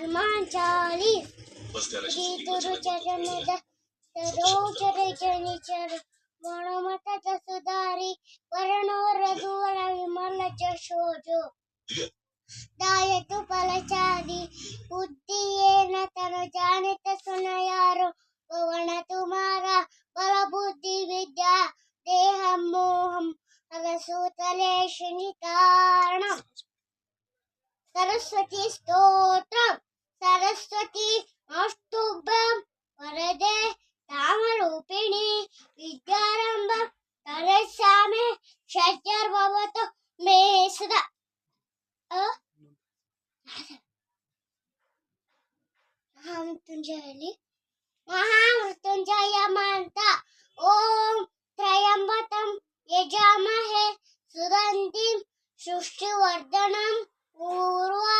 हनुमान चालीस बस त्याला श्री गुरु चरण सरोचर जनिचर गणमत सुधारी वर्णो रघुवर विमल जशोजो दायतु फलचारी बुद्धि येन तनु जानित सुन यारो भवन तुम्हारा बल बुद्धि विद्या देहम मोहम अगसूतले नितारणम सरस्वती स्तोत्रम तरस्यामे शज्जर्भवतु मे सदा महामृत्युंजयली महामृत्युंजय मान्ता ॐ त्र्यम्बकं यजामहे सुगन्धिं सृष्टिवर्धनम् उर्वारुतमिव